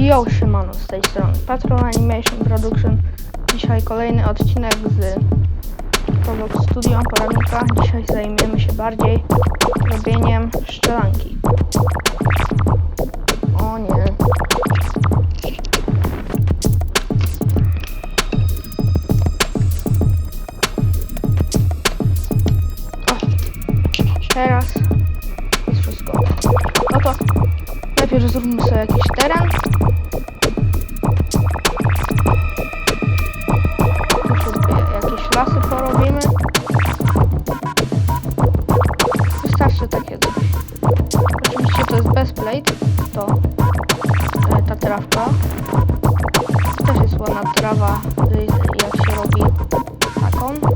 Yo, Szymano z tej strony Patron Animation Production. Dzisiaj kolejny odcinek z Roblox Studio poradnika. Dzisiaj zajmiemy się bardziej robieniem szczelanki. O nie. O, teraz jest wszystko. No to najpierw zróbmy sobie jakiś teren. Trawka. Też jest ładna trawa, jak się robi taką.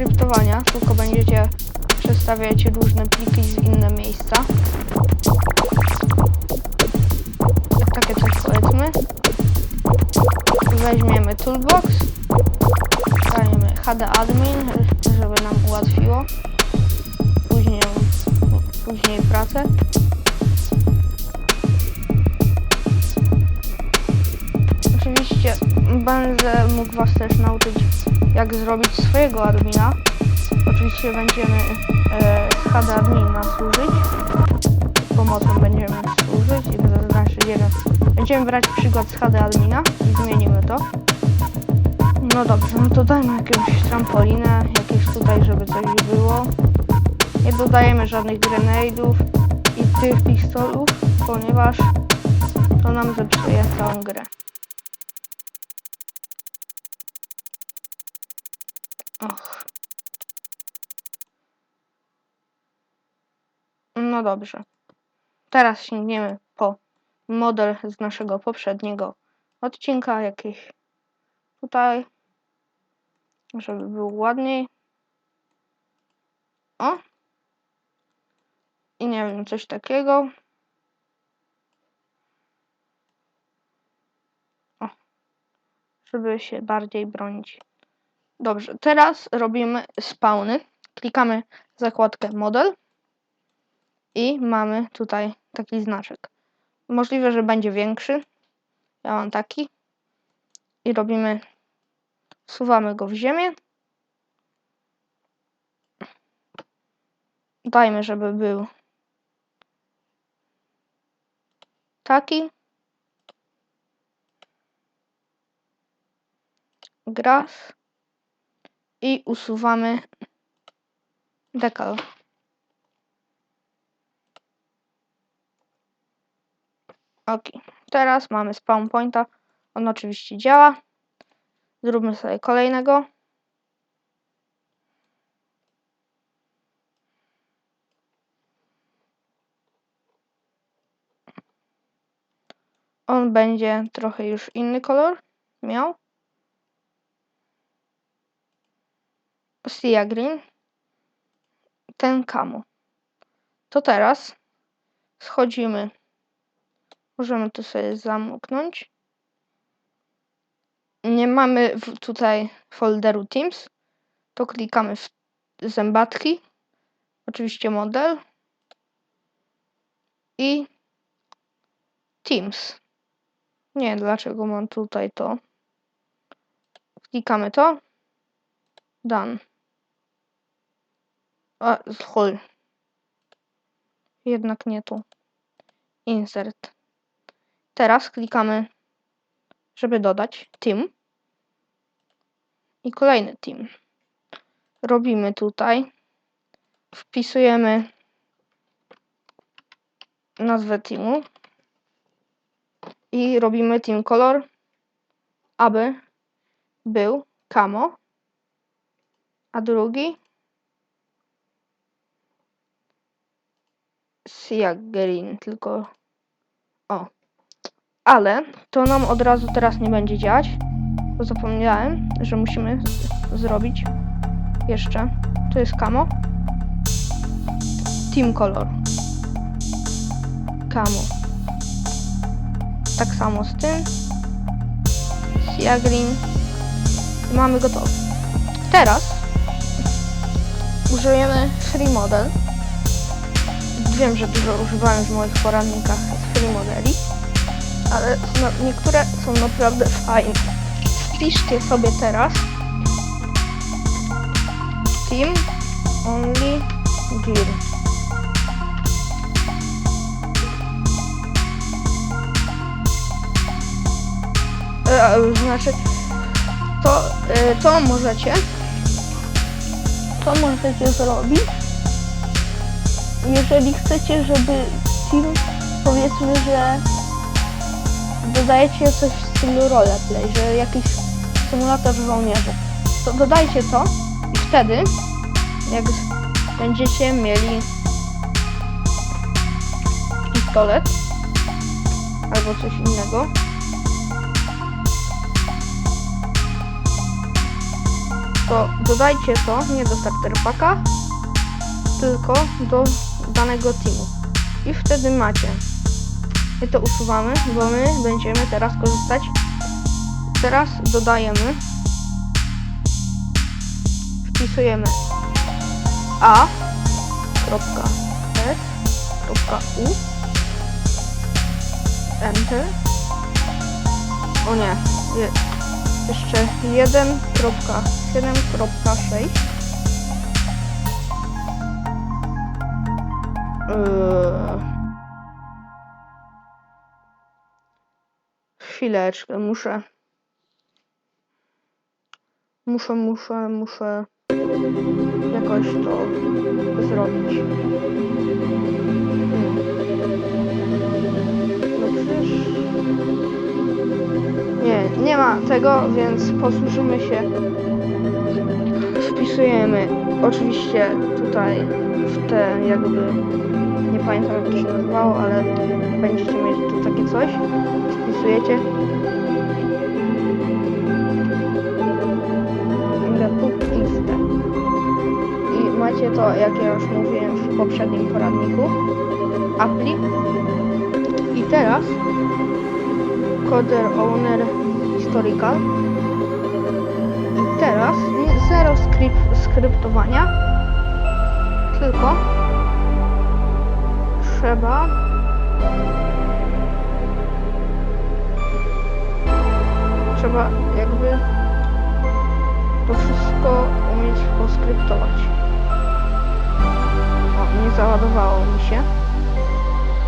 Skryptowania, tylko będziecie przestawiać różne pliki z inne miejsca. Takie coś powiedzmy. Weźmiemy toolbox. Dajemy HD admin, żeby nam ułatwiło później, później pracę. Oczywiście będę mógł Was też nauczyć, jak zrobić swojego admina. Oczywiście będziemy e, z HD admina służyć. Pomocą będziemy służyć i to znaczy jeden. Będziemy brać przykład z HD admina i zmienimy to. No dobrze, no to dajmy jakąś trampolinę, jakieś tutaj, żeby coś było. Nie dodajemy żadnych grenade'ów i tych pistolów, ponieważ to nam zepsuje całą grę. Och. No dobrze. Teraz sięgniemy po model z naszego poprzedniego odcinka, jakiś tutaj, żeby był ładniej. O! I nie wiem, coś takiego. O. Żeby się bardziej bronić. Dobrze, teraz robimy spawny. Klikamy zakładkę model i mamy tutaj taki znaczek. Możliwe, że będzie większy. Ja mam taki. I robimy, wsuwamy go w ziemię. Dajmy, żeby był taki. Grass i usuwamy dekal. Ok, teraz mamy spawn pointa. On oczywiście działa. Zróbmy sobie kolejnego. On będzie trochę już inny kolor miał. Sea Green, ten kamo. To teraz schodzimy. Możemy to sobie zamknąć. Nie mamy tutaj folderu Teams. To klikamy w zębatki. Oczywiście model. I Teams. Nie dlaczego mam tutaj to. Klikamy to. Done. A, schol. Jednak nie tu. Insert. Teraz klikamy, żeby dodać team. I kolejny team. Robimy tutaj. Wpisujemy nazwę teamu. I robimy team color, aby był camo. A drugi Sea Green, tylko o. Ale to nam od razu teraz nie będzie działać, bo zapomniałem, że musimy zrobić jeszcze. To jest camo. Team color. Camo. Tak samo z tym. Sea Green. I mamy gotowe. Teraz użyjemy free model. Wiem, że dużo używałem w moich poradnikach free modeli, ale no, niektóre są naprawdę fajne. Wpiszcie sobie teraz Team Only Gear. E, znaczy, to, e, to możecie, to możecie zrobić, jeżeli chcecie, żeby team, powiedzmy, że dodajecie coś w stylu roleplay, że jakiś symulator żołnierzy, to dodajcie to i wtedy, jak będziecie mieli pistolet albo coś innego, to dodajcie to nie do starter packa, tylko do danego teamu. I wtedy macie. My to usuwamy, bo my będziemy teraz korzystać. Teraz dodajemy. Wpisujemy a enter o nie je, jeszcze 1.7.6 Chwileczkę, muszę. Muszę, muszę, muszę jakoś to zrobić. Hmm. No przecież... Nie, nie ma tego, więc posłużymy się. Wpisujemy oczywiście tutaj w te jakby nie pamiętam jak to się nazywało, ale będziecie mieć tu takie coś. Wpisujecie. I macie to, jak ja już mówiłem w poprzednim poradniku. Appli. I teraz Coder Owner Historical. I teraz nie, zero skryp, skryptowania, tylko trzeba trzeba jakby to wszystko umieć poskryptować. O, nie załadowało mi się.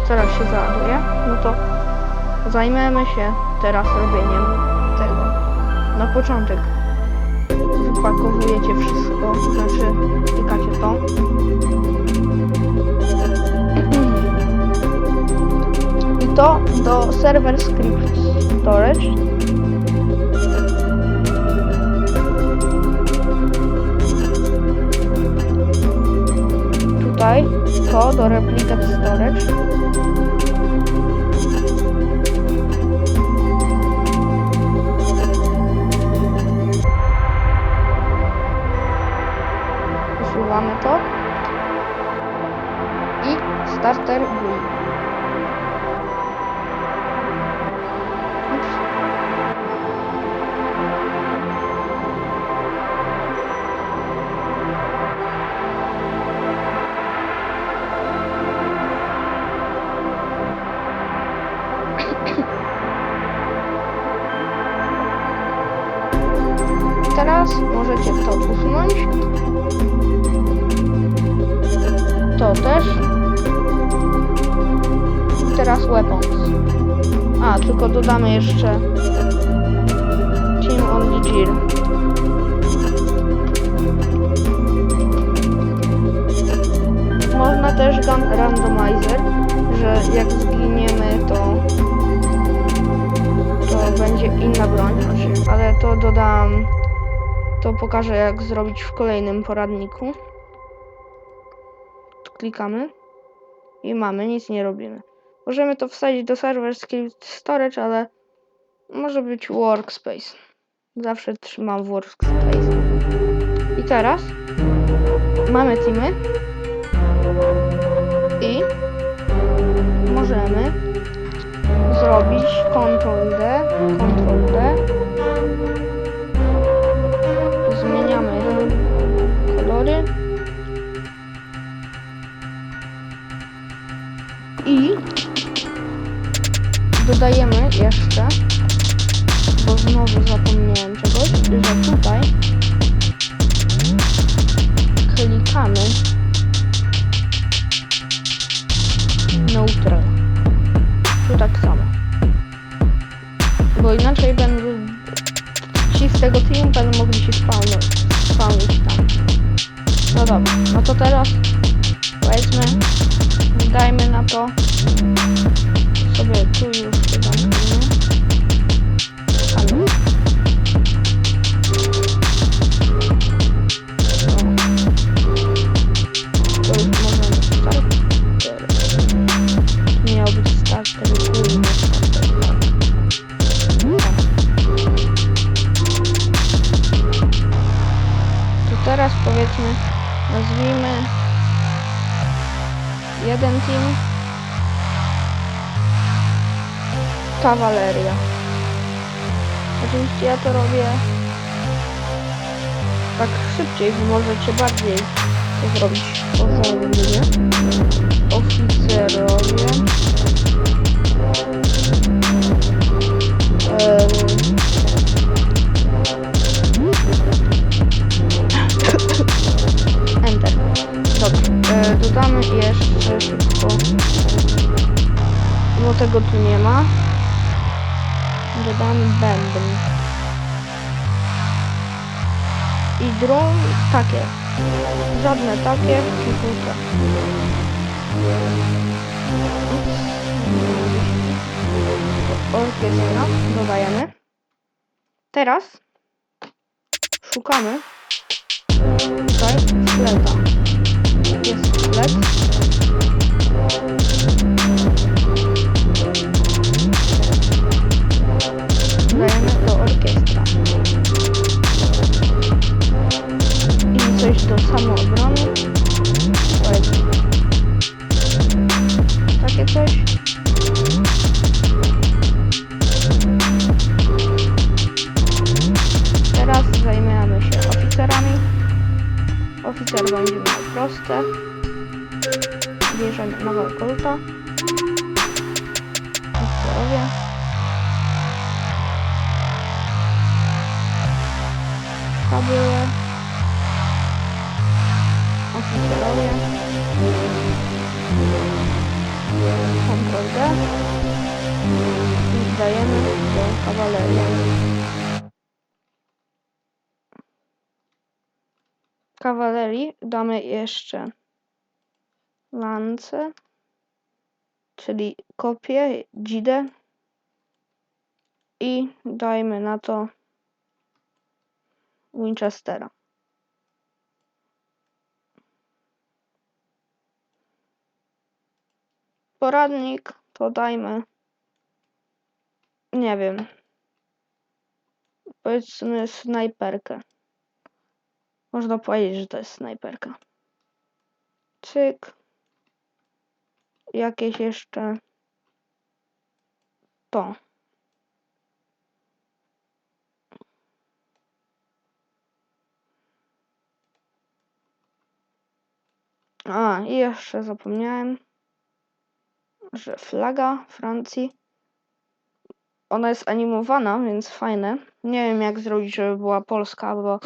Teraz się załaduje. No to zajmiemy się teraz robieniem tego. Na początek wypakowujecie wszystko, znaczy klikacie to. I to do server script storage. Tutaj to do replicate storage. Tylko dodamy jeszcze Team on the Gear. Można też gun randomizer, że jak zginiemy to to będzie inna broń, ale to dodam to pokażę jak zrobić w kolejnym poradniku. Klikamy i mamy, nic nie robimy. Możemy to wsadzić do server script storage, ale może być workspace. Zawsze trzymam workspace. I teraz mamy teamy i możemy zrobić Ctrl D, Ctrl D. Zmieniamy kolory. I dodajemy jeszcze, bo znowu zapomniałem czegoś, że tutaj jeden team kawaleria. Oczywiście ja to robię tak szybciej, wy możecie bardziej to zrobić. Oficerowie. Em, Enter. Dobrze. E, dodamy jeszcze szybko. Bo tego tu nie ma. Dodamy bęben. I dron takie. Żadne takie, te. Orkiestra dodajemy. Teraz szukamy tutaj fleta. Jest flet. Dajemy do orkiestra. I coś do samoobrony. Takie coś. Teraz zajmiemy się oficerami. Oficer będzie miał proste. Bierzemy nowego kolta. Oficerowie. Sztabyle. Oficerowie. Ctrl D. I dajemy do kawalerii. kawalerii damy jeszcze lance, czyli kopię, dzidę i dajmy na to Winchestera. Poradnik to dajmy, nie wiem, powiedzmy snajperkę. Można powiedzieć, że to jest snajperka. Cyk. Jakieś jeszcze to. A, i jeszcze zapomniałem, że flaga Francji, ona jest animowana, więc fajne. Nie wiem jak zrobić, żeby była polska, bo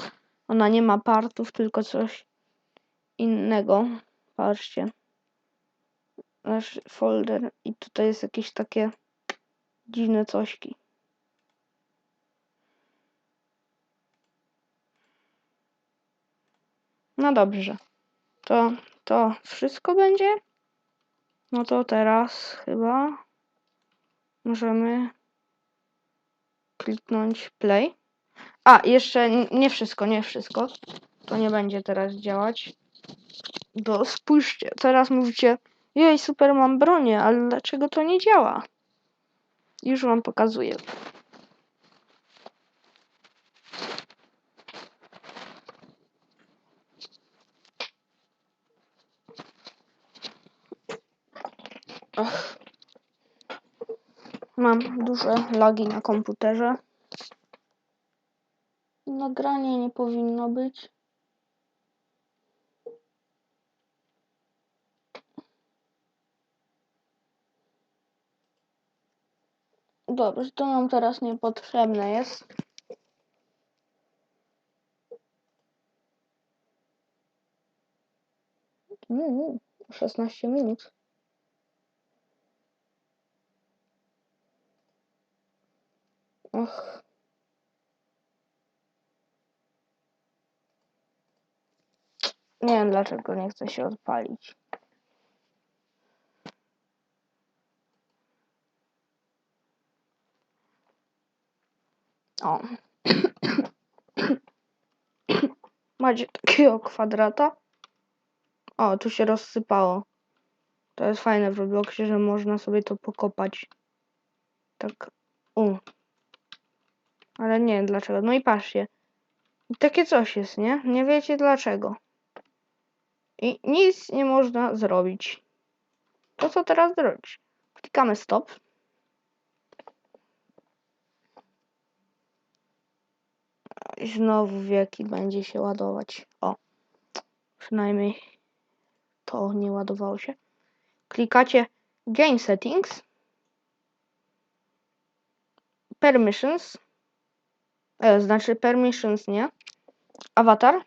ona nie ma partów, tylko coś innego. Patrzcie. Nasz folder i tutaj jest jakieś takie dziwne cośki. No dobrze. To to wszystko będzie? No to teraz chyba możemy kliknąć play. A, jeszcze nie wszystko, nie wszystko. To nie będzie teraz działać. Bo spójrzcie, teraz mówicie, jej, super, mam bronię, ale dlaczego to nie działa? Już wam pokazuję. Ach. Mam duże lagi na komputerze. Nagranie nie powinno być. Dobrze, to nam teraz niepotrzebne jest. Mm, 16 minut. Och. Nie wiem dlaczego nie chce się odpalić. O. Macie takiego kwadrata. O, tu się rozsypało. To jest fajne w Robloxie, że można sobie to pokopać. Tak. U. Ale nie wiem dlaczego. No i patrzcie. Takie coś jest, nie? Nie wiecie dlaczego. I nic nie można zrobić. To co teraz zrobić? Klikamy stop. Znowu wieki będzie się ładować. O. Przynajmniej to nie ładowało się. Klikacie Game Settings. Permissions. E, znaczy permissions, nie? Avatar.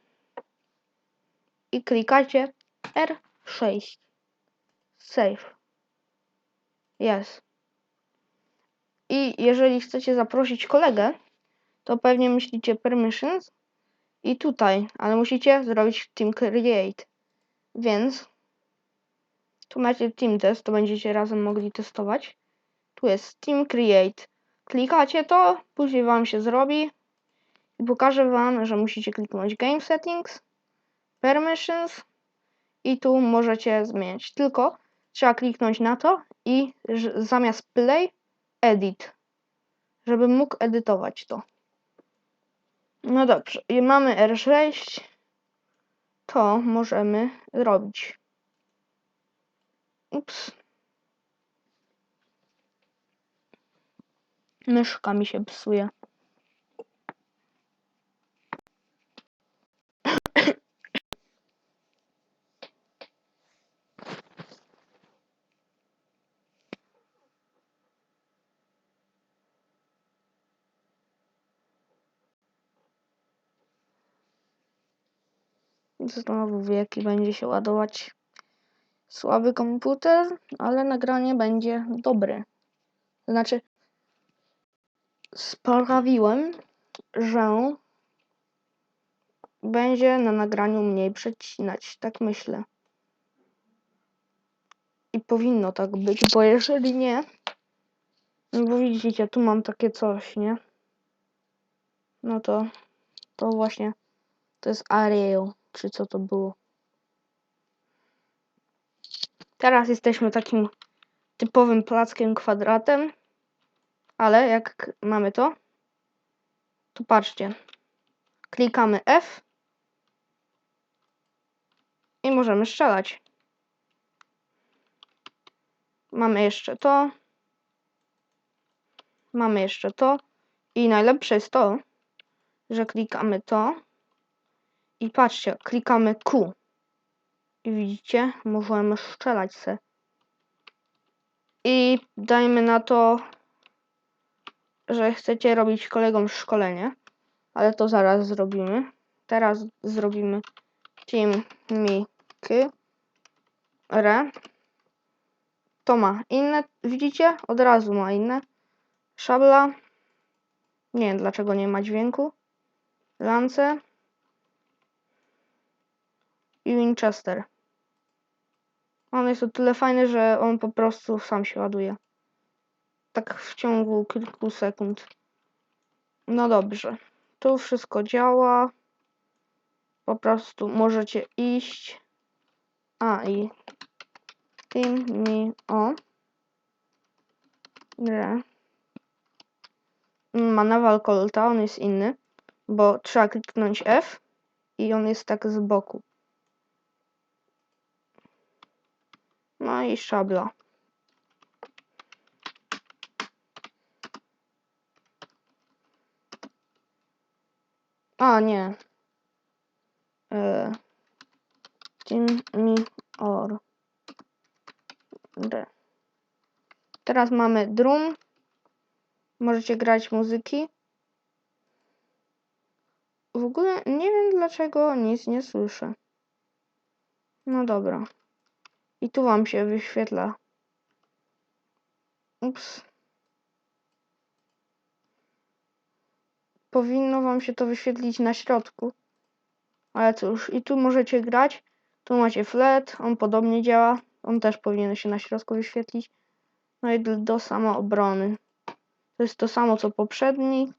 I klikacie R6. Save. Jest. I jeżeli chcecie zaprosić kolegę, to pewnie myślicie permissions i tutaj, ale musicie zrobić team create. Więc tu macie team test, to będziecie razem mogli testować. Tu jest team create. Klikacie to, później wam się zrobi i pokażę wam, że musicie kliknąć game settings, permissions i tu możecie zmieniać. Tylko trzeba kliknąć na to i zamiast play edit, żeby mógł edytować to. No dobrze, i mamy R6, to możemy robić. Ups. Myszka mi się psuje. Znowu wieki będzie się ładować. Słaby komputer, ale nagranie będzie dobre. Znaczy, sprawiłem, że będzie na nagraniu mniej przecinać. Tak myślę. I powinno tak być, bo jeżeli nie, no bo widzicie, tu mam takie coś, nie? No to, to właśnie, to jest Ariel, czy co to było. Teraz jesteśmy takim typowym plackiem kwadratem, ale jak mamy to, to patrzcie. Klikamy F i możemy strzelać. Mamy jeszcze to. Mamy jeszcze to. I najlepsze jest to, że klikamy to i patrzcie, klikamy Q. I widzicie, możemy strzelać se. I dajmy na to, że chcecie robić kolegom szkolenie, ale to zaraz zrobimy. Teraz zrobimy team Miki Re to ma inne, widzicie? Od razu ma inne. Szabla. Nie wiem dlaczego nie ma dźwięku. Lance. I Winchester. On jest o tyle fajny, że on po prostu sam się ładuje. Tak w ciągu kilku sekund. No dobrze. Tu wszystko działa. Po prostu możecie iść. A i Team mi o. Grę. Ma nawal kolta, on jest inny, bo trzeba kliknąć F i on jest tak z boku. No i szabla. A, nie. E, mi or. D. Teraz mamy drum. Możecie grać muzyki. W ogóle nie wiem dlaczego nic nie słyszę. No dobra. I tu wam się wyświetla. Ups. Powinno wam się to wyświetlić na środku. Ale cóż, i tu możecie grać. Tu macie flat, on podobnie działa. On też powinien się na środku wyświetlić. No i do samoobrony. To jest to samo co poprzedni.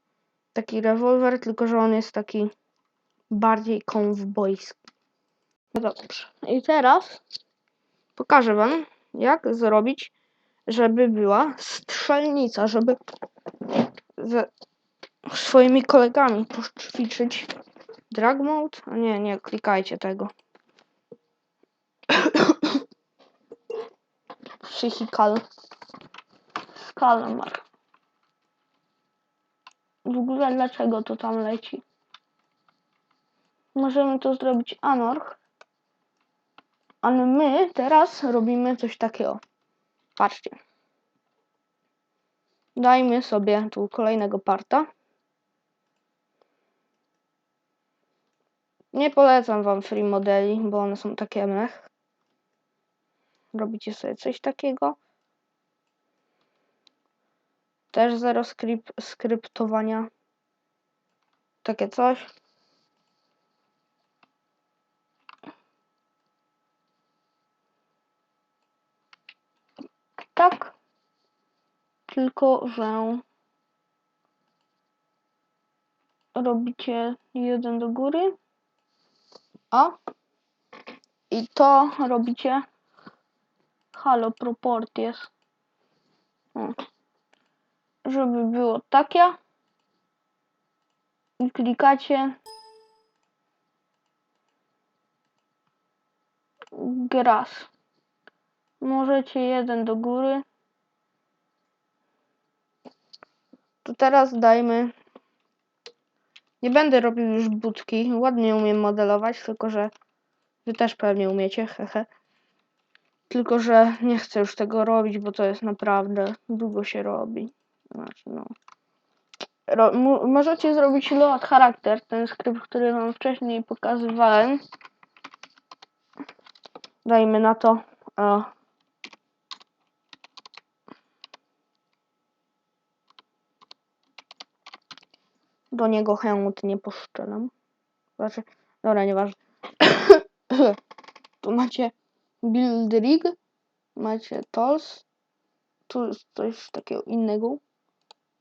Taki rewolwer, tylko że on jest taki bardziej kowbojski. No dobrze. I teraz pokażę wam, jak zrobić, żeby była strzelnica, żeby ze swoimi kolegami poćwiczyć drag mode. A nie, nie, klikajcie tego. Psychical Kalmar. W ogóle dlaczego to tam leci? Możemy to zrobić anorch. Ale my teraz robimy coś takiego. Patrzcie. Dajmy sobie tu kolejnego parta. Nie polecam wam free modeli, bo one są takie mech. Robicie sobie coś takiego. Też zero skryp skryptowania. Takie coś. Tak. Tylko, że robicie jeden do góry. O. I to robicie halo proporties. O żeby było takie i klikacie gras. Możecie jeden do góry. To teraz dajmy. Nie będę robił już budki. Ładnie umiem modelować, tylko że wy też pewnie umiecie, hehe. Tylko, że nie chcę już tego robić, bo to jest naprawdę długo się robi. Znaczy, no. Ro, możecie zrobić load charakter, ten skrypt, który wam wcześniej pokazywałem. Dajmy na to. O. Do niego chęt nie poszczelam. Znaczy, dobra, nieważne. tu macie build rig, macie tools, tu jest coś takiego innego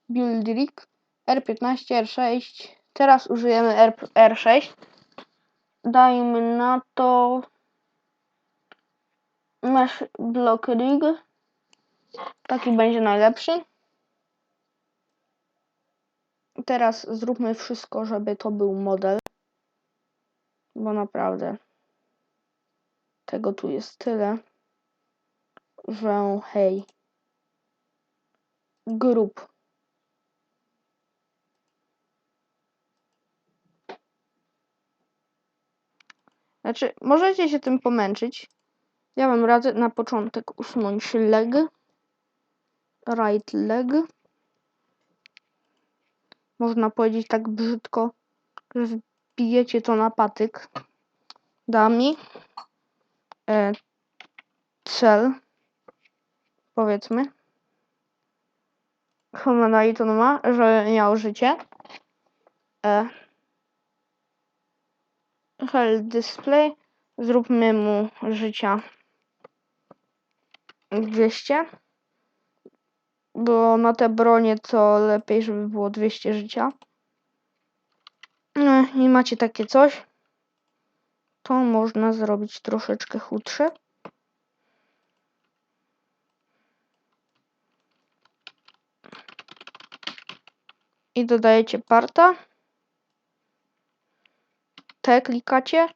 build rig R15, R6. Teraz użyjemy R, R6. Dajmy na to mesh block rig. Taki będzie najlepszy. Teraz zróbmy wszystko, żeby to był model. Bo naprawdę tego tu jest tyle, że hej. Grup. Znaczy, możecie się tym pomęczyć. Ja wam radzę na początek usunąć leg. Right leg. Można powiedzieć tak brzydko, że wbijecie to na patyk. Dami. E, cel. powiedzmy. Humanite on ma, że miał życie. E, health display. Zróbmy mu życia 200. Bo na te bronie to lepiej, żeby było 200 życia. No i macie takie coś. To można zrobić troszeczkę chudsze. I dodajecie parta. Te klikacie